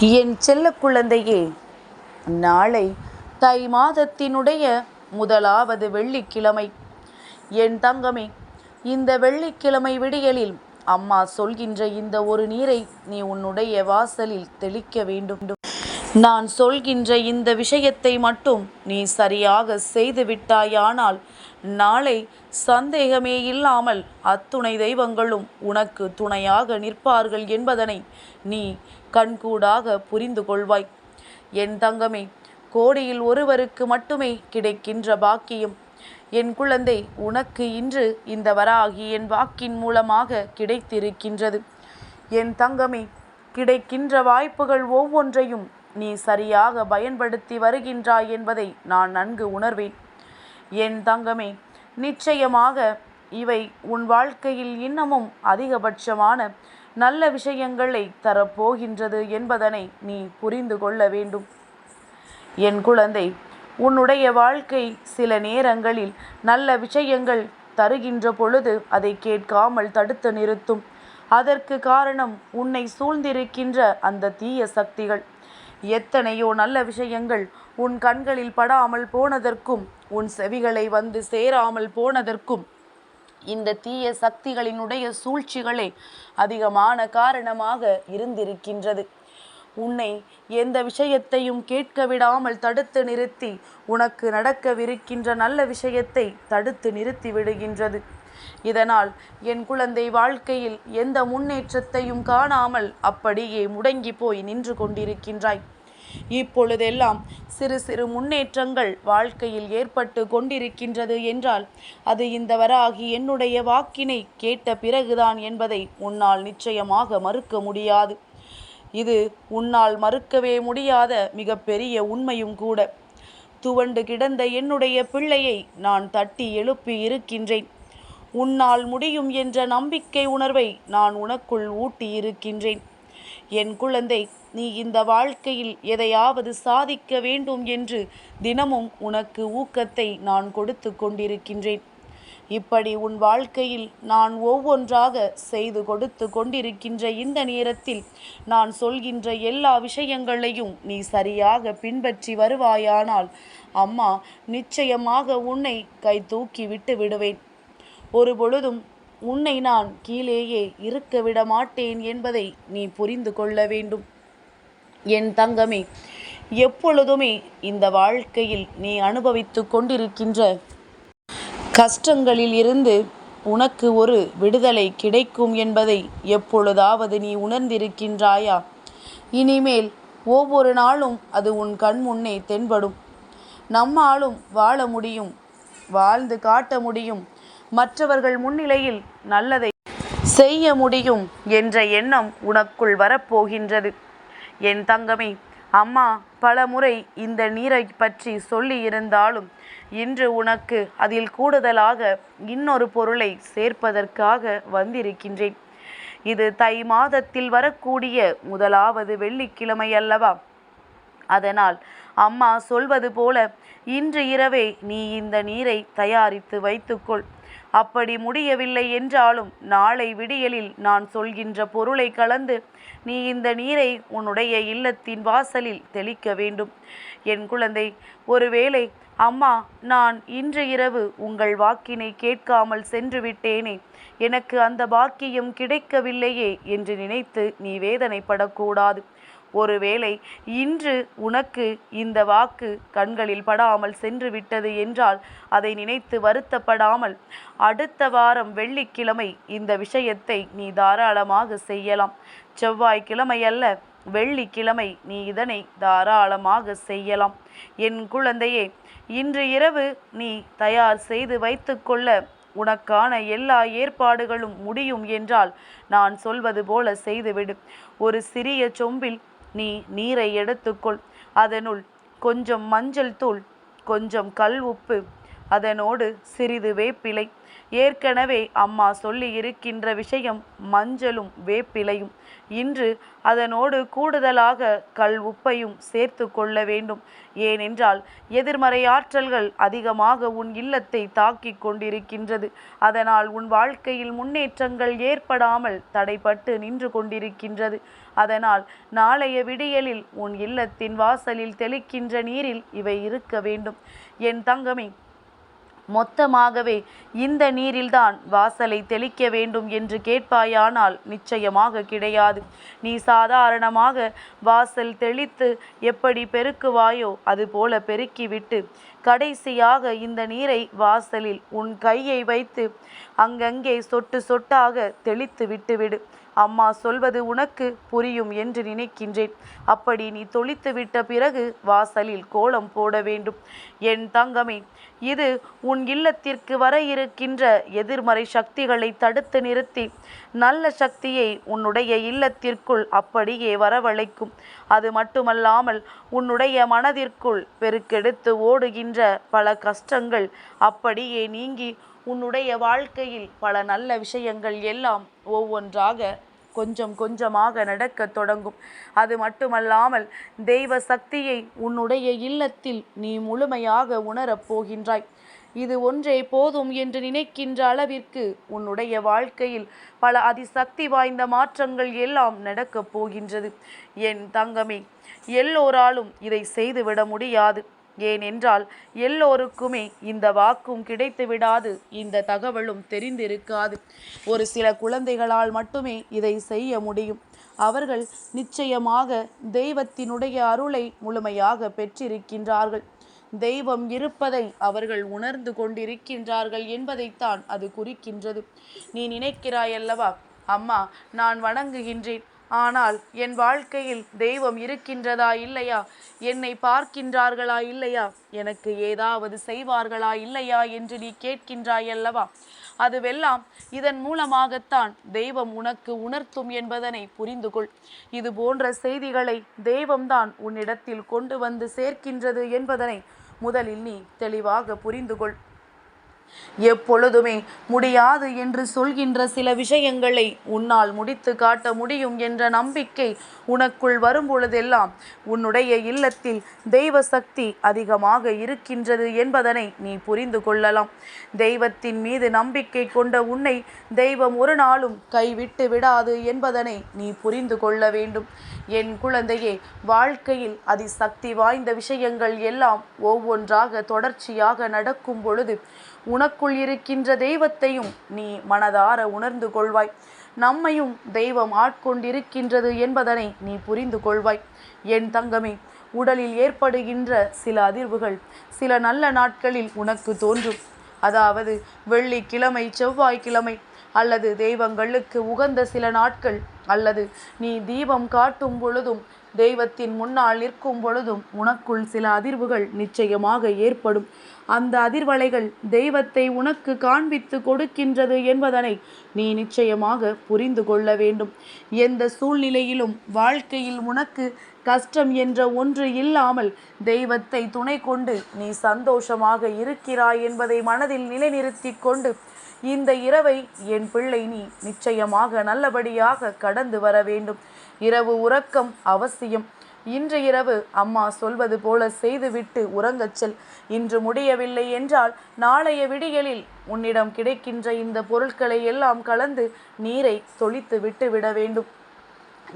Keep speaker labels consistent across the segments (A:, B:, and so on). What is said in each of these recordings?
A: என் செல்ல குழந்தையே நாளை தை மாதத்தினுடைய முதலாவது வெள்ளிக்கிழமை. என் தங்கமே இந்த வெள்ளிக்கிழமை விடியலில் அம்மா சொல்கின்ற இந்த ஒரு நீரை நீ உன்னுடைய வாசலில் தெளிக்க வேண்டும். நான் சொல்கின்ற இந்த விஷயத்தை மட்டும் நீ சரியாக செய்து விட்டாயானால் நாளை சந்தேகமே இல்லாமல் அத்துணை தெய்வங்களும் உனக்கு துணையாக நிற்பார்கள் என்பதனை நீ கண்கூடாக புரிந்து கொள்வாய். என் தங்கமே கோடியில் ஒருவருக்கு மட்டுமே கிடைக்கின்ற பாக்கியம். என் குழந்தை உனக்கு இன்று இந்த வராகி என் வாக்கின் மூலமாக கிடைத்திருக்கின்றது. என் தங்கமே கிடைக்கின்ற வாய்ப்புகள் ஒவ்வொன்றையும் நீ சரியாக பயன்படுத்தி வருகின்றாய் என்பதை நான் நன்கு உணர்வேன். என் தங்கமே நிச்சயமாக இவை உன் வாழ்க்கையில் இன்னமும் அதிகபட்சமான நல்ல விஷயங்களை தரப்போகின்றது என்பதனை நீ புரிந்து கொள்ள வேண்டும். என் குழந்தை உன்னுடைய வாழ்க்கை சில நேரங்களில் நல்ல விஷயங்கள் தருகின்ற பொழுது அதை கேட்காமல் தடுத்து நிறுத்தும். அதற்கு காரணம் உன்னை சூழ்ந்திருக்கின்ற அந்த தீய சக்திகள். எத்தனையோ நல்ல விஷயங்கள் உன் கண்களில் படாமல் போனதற்கும் உன் செவிகளை வந்து சேராமல் போனதற்கும். இந்த தீய சக்திகளினுடைய சூழ்ச்சிகளே அதிகமான காரணமாக இருந்திருக்கின்றது. உன்னை எந்த விஷயத்தையும் கேட்க விடாமல் தடுத்து நிறுத்தி உனக்கு நடக்கவிருக்கின்ற நல்ல விஷயத்தை தடுத்து நிறுத்தி விடுகின்றது. இதனால் என் குழந்தை வாழ்க்கையில் எந்த முன்னேற்றத்தையும் காணாமல் அப்படியே முடங்கி போய் நின்று கொண்டிருக்கின்றாய். இப்பொழுதெல்லாம் சிறு சிறு முன்னேற்றங்கள் வாழ்க்கையில் ஏற்பட்டு கொண்டிருக்கின்றது என்றால் அது இந்த வராகி என்னுடைய வாக்கினை கேட்ட பிறகுதான் என்பதை உன்னால் நிச்சயமாக மறுக்க முடியாது. இது உன்னால் மறுக்கவே முடியாத மிகப்பெரிய உண்மையும் கூட. துவண்டு கிடந்த என்னுடைய பிள்ளையை நான் தட்டி எழுப்பி இருக்கின்றேன். உன்னால் முடியும் என்ற நம்பிக்கை உணர்வை நான் உனக்குள் ஊட்டி இருக்கின்றேன் என் குழந்தை நீ இந்த வாழ்க்கையில் எதையாவது சாதிக்க வேண்டும் என்று தினமும் உனக்கு ஊக்கத்தை நான் கொடுத்து கொண்டிருக்கின்றேன். இப்படி உன் வாழ்க்கையில் நான் ஒவ்வொன்றாக செய்து கொடுத்து கொண்டிருக்கின்ற இந்த நேரத்தில் நான் சொல்கின்ற எல்லா விஷயங்களையும் நீ சரியாக பின்பற்றி வருவாயானால் அம்மா நிச்சயமாக உன்னை கை தூக்கி விட்டு விடுவேன். ஒரு பொழுதும் உன்னை நான் கீழேயே இருக்க விட மாட்டேன் என்பதை நீ புரிந்து கொள்ள வேண்டும். என் தங்கமே எப்பொழுதுமே இந்த வாழ்க்கையில் நீ அனுபவித்து கொண்டிருக்கின்ற கஷ்டங்களில் இருந்து உனக்கு ஒரு விடுதலை கிடைக்கும் என்பதை எப்பொழுதாவது நீ உணர்ந்திருக்கின்றாயா? இனிமேல் ஒவ்வொரு நாளும் அது உன் கண் முன்னே தென்படும். நம்மாலும் வாழ முடியும் வாழ்ந்து காட்ட முடியும். மற்றவர்கள் முன்னிலையில் நல்லதை செய்ய முடியும் என்ற எண்ணம் உனக்குள் வரப்போகின்றது. என் தங்கமே அம்மா பல முறை இந்த நீரை பற்றி சொல்லி இருந்தாலும் இன்று உனக்கு அதில் கூடுதலாக இன்னொரு பொருளை சேர்ப்பதற்காக வந்திருக்கின்றேன். இது தை மாதத்தில் வரக்கூடிய முதலாவது வெள்ளிக்கிழமை அல்லவா? அதனால் அம்மா சொல்வது போல இன்று இரவே நீ இந்த நீரை தயாரித்து வைத்துக்கொள். அப்படி முடியவில்லை என்றாலும் நாளை விடியலில் நான் சொல்கின்ற பொருளை கலந்து நீ இந்த நீரை உன்னுடைய இல்லத்தின் வாசலில் தெளிக்க வேண்டும். என் குழந்தை ஒருவேளை அம்மா நான் இன்று இரவு உங்கள் வாக்கினை கேட்காமல் சென்று விட்டேனே எனக்கு அந்த பாக்கியம் கிடைக்கவில்லையே என்று நினைத்து நீ வேதனைப்படக்கூடாது. ஒருவேளை இன்று உனக்கு இந்த வாக்கு கண்களில் படாமல் சென்று விட்டது என்றால் அதை நினைத்து வருத்தப்படாமல் அடுத்த வாரம் வெள்ளிக்கிழமை இந்த விஷயத்தை நீ தாராளமாக செய்யலாம். செவ்வாய்க்கிழமை அல்ல வெள்ளிக்கிழமை நீ இதனை தாராளமாக செய்யலாம். என் குழந்தையே இன்று இரவு நீ தயார் செய்து வைத்துக்கொள்ள உனக்கான எல்லா ஏற்பாடுகளும் முடியும் என்றால் நான் சொல்வது போல செய்துவிடு. ஒரு சிறிய சொம்பில் நீ நீரை எடுத்துக்கொள். அதனுள் கொஞ்சம் மஞ்சள் தூள் கொஞ்சம் கல் உப்பு அதனோடு சிறிது வேப்பிலை ஏற்கனவே அம்மா சொல்லி இருக்கின்ற விஷயம் மஞ்சளும் வேப்பிலையும். இன்று அதனோடு கூடுதலாக கல் உப்பையும் சேர்த்து கொள்ள வேண்டும். ஏனென்றால் எதிர்மறை ஆற்றல்கள் அதிகமாக உன் இல்லத்தை தாக்கிக் கொண்டிருக்கின்றது. அதனால் உன் வாழ்க்கையில் முன்னேற்றங்கள் ஏற்படாமல் தடைப்பட்டு நின்று கொண்டிருக்கின்றது. அதனால் நாளைய விடியலில் உன் இல்லத்தின் வாசலில் தெளிக்கின்ற நீரில் இவை இருக்க வேண்டும். என் தங்கமே மொத்தமாகவே இந்த நீரில்தான் வாசலை தெளிக்க வேண்டும் என்று கேட்பாயானால் நிச்சயமாக கிடையாது. நீ சாதாரணமாக வாசல் தெளித்து எப்படி பெருக்குவாயோ அதுபோல பெருக்கிவிட்டு கடைசியாக இந்த நீரை வாசலில் உன் கையை வைத்து அங்கங்கே சொட்டு சொட்டாக தெளித்து விட்டுவிடு. அம்மா சொல்வது உனக்கு புரியும் என்று நினைக்கின்றேன். அப்படி நீ தொளித்து விட்ட பிறகு வாசலில் கோலம் போட வேண்டும். என் தங்கமே இது உன் இல்லத்திற்கு வர இருக்கின்ற எதிர்மறை சக்திகளை தடுத்து நிறுத்தி நல்ல சக்தியை உன்னுடைய இல்லத்திற்குள் அப்படியே வரவழைக்கும். அது மட்டுமல்லாமல் உன்னுடைய மனதிற்குள் பெருக்கெடுத்து ஓடுகின்ற பல கஷ்டங்கள் அப்படியே நீங்கி உன்னுடைய வாழ்க்கையில் பல நல்ல விஷயங்கள் எல்லாம் ஒவ்வொன்றாக கொஞ்சம் கொஞ்சமாக நடக்கத் தொடங்கும். அது மட்டுமல்லாமல் தெய்வ சக்தியை உன்னுடைய இல்லத்தில் நீ முழுமையாக உணரப் போகின்றாய். இது ஒன்றே போதும் என்று நினைக்கின்ற அளவிற்கு உன்னுடைய வாழ்க்கையில் பல அதிசக்தி வாய்ந்த மாற்றங்கள் எல்லாம் நடக்கப் போகின்றது. என் தங்கமே எல்லோராலும் இதை செய்துவிட முடியாது. ஏனென்றால் எல்லோருக்குமே இந்த வாக்கும் கிடைத்து விடாது இந்த தகவலும் தெரிந்திருக்காது. ஒரு சில குழந்தைகளால் மட்டுமே இதை செய்ய முடியும். அவர்கள் நிச்சயமாக தெய்வத்தினுடைய அருளை முழுமையாக பெற்றிருக்கின்றார்கள். தெய்வம் இருப்பதை அவர்கள் உணர்ந்து கொண்டிருக்கின்றார்கள் என்பதைத்தான் அது குறிக்கின்றது. நீ நினைக்கிறாயல்லவா? அம்மா நான் வணங்குகின்றேன். ஆனால் என் வாழ்க்கையில் தெய்வம் இருக்கின்றதா இல்லையா? என்னை பார்க்கின்றார்களா இல்லையா? எனக்கு ஏதாவது செய்வார்களா இல்லையா என்று நீ கேட்கின்றாய் அல்லவா அதுவெல்லாம் இதன் மூலமாகத்தான் தெய்வம் உனக்கு உணர்த்தும் என்பதனை புரிந்து கொள் இது போன்ற செய்திகளை தெய்வம்தான் உன்னிடத்தில் கொண்டு வந்து சேர்க்கின்றது என்பதனை முதலில் நீ தெளிவாக புரிந்து கொள் எப்பொழுதுமே முடியாது என்று சொல்கின்ற சில விஷயங்களை உன்னால் முடித்து காட்ட முடியும் என்ற நம்பிக்கை உனக்குள் வரும்பொழுதெல்லாம் உன்னுடைய இல்லத்தில் தெய்வ சக்தி அதிகமாக இருக்கின்றது என்பதனை நீ புரிந்து கொள்ளலாம். தெய்வத்தின் மீது நம்பிக்கை கொண்ட உன்னை தெய்வம் ஒரு நாளும் கைவிட்டு விடாது என்பதனை நீ புரிந்து கொள்ள வேண்டும். என் குழந்தையே வாழ்க்கையில் அதிசக்தி வாய்ந்த விஷயங்கள் எல்லாம் ஒவ்வொன்றாக தொடர்ச்சியாக நடக்கும் பொழுது உனக்குள் இருக்கின்ற தெய்வத்தையும் நீ மனதார உணர்ந்து கொள்வாய். நம்மையும் தெய்வம் ஆட்கொண்டிருக்கின்றது என்பதனை நீ புரிந்து கொள்வாய். என் தங்கமே உடலில் ஏற்படுகின்ற சில அதிர்வுகள் சில நல்ல நாட்களில் உனக்கு தோன்றும். அதாவது வெள்ளிக்கிழமை செவ்வாய்க்கிழமை அல்லது தெய்வங்களுக்கு உகந்த சில நாட்கள் அல்லது நீ தீபம் காட்டும் பொழுதும் தெய்வத்தின் முன்னால் நிற்கும் பொழுதும் உனக்குள் சில அதிர்வுகள் நிச்சயமாக ஏற்படும். அந்த அதிர்வலைகள் தெய்வத்தை உனக்கு காண்பித்து கொடுக்கின்றது என்பதனை நீ நிச்சயமாக புரிந்து கொள்ள வேண்டும். எந்த சூழ்நிலையிலும் வாழ்க்கையில் உனக்கு கஷ்டம் என்ற ஒன்று இல்லாமல் தெய்வத்தை துணை கொண்டு நீ சந்தோஷமாக இருக்கிறாய் என்பதை மனதில் நிலைநிறுத்தி கொண்டு இந்த இரவை என் பிள்ளை நீ நிச்சயமாக நல்லபடியாக கடந்து வர வேண்டும். இரவு உறக்கம் அவசியம். இன்று இரவு அம்மா சொல்வது போல செய்துவிட்டு உறங்கச் செல். இன்று முடியவில்லை என்றால் நாளைய விடியலில் உன்னிடம் கிடைக்கின்ற இந்த பொருட்களை எல்லாம் கலந்து நீரை தொளித்து விட்டு விட வேண்டும்.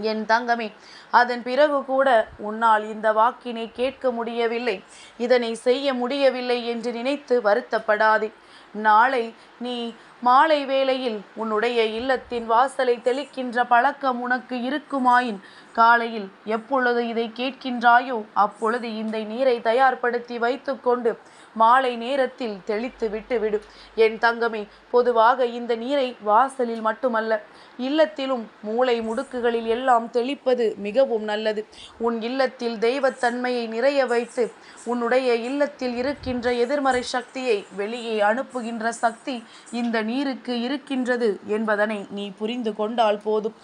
A: என் தங்கமே அதன் பிறகு கூட உன்னால் இந்த வாக்கினை கேட்க முடியவில்லை. இதனை செய்ய முடியவில்லை என்று நினைத்து வருத்தப்படாதே. நாளை நீ மாலை வேளையில் உன்னுடைய இல்லத்தின் வாசலை தெளிக்கின்ற பழக்கம் உனக்கு இருக்குமாயின் காலையில் எப்பொழுது இதை கேட்கின்றாயோ அப்பொழுது இந்த நீரை தயார்படுத்தி வைத்துக்கொண்டு மாலை நேரத்தில் தெளித்து விட்டு விடு. என் தங்கமே பொதுவாக இந்த நீரை வாசலில் மட்டுமல்ல இல்லத்திலும் மூளை முடுக்குகளில் எல்லாம் தெளிப்பது மிகவும் நல்லது. உன் இல்லத்தில் தெய்வத்தன்மையை நிறைய வைத்து உன்னுடைய இல்லத்தில் இருக்கின்ற எதிர்மறை சக்தியை வெளியே அனுப்புகின்ற சக்தி இந்த நீருக்கு இருக்கின்றது என்பதனை நீ புரிந்து கொண்டால் போதும்.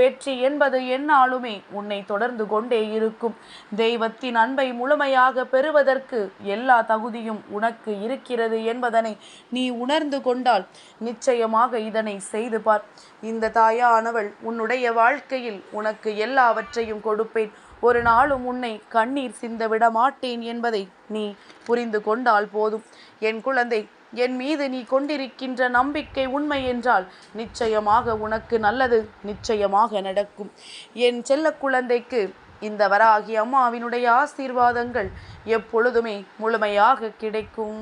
A: வெற்றி என்பது என்னாலுமே உன்னை தொடர்ந்து கொண்டே இருக்கும். தெய்வத்தின் அன்பை முழுமையாக பெறுவதற்கு எல்லா தகுதியும் உனக்கு இருக்கிறது என்பதனை நீ உணர்ந்து கொண்டால் நிச்சயமாக இதனை செய்து பார். இந்த தாயானவள் உன்னுடைய வாழ்க்கையில் உனக்கு எல்லாவற்றையும் கொடுப்பேன். ஒரு நாளும் உன்னை கண்ணீர் சிந்த விட மாட்டேன் என்பதை நீ புரிந்து கொண்டால் போதும். என் குழந்தை என் மீது நீ கொண்டிருக்கின்ற நம்பிக்கை உண்மை என்றால் நிச்சயமாக உனக்கு நல்லது நிச்சயமாக நடக்கும். என் செல்ல குழந்தைக்கு இந்த வராகி அம்மாவினுடைய ஆசீர்வாதங்கள் எப்பொழுதுமே முழுமையாக கிடைக்கும்.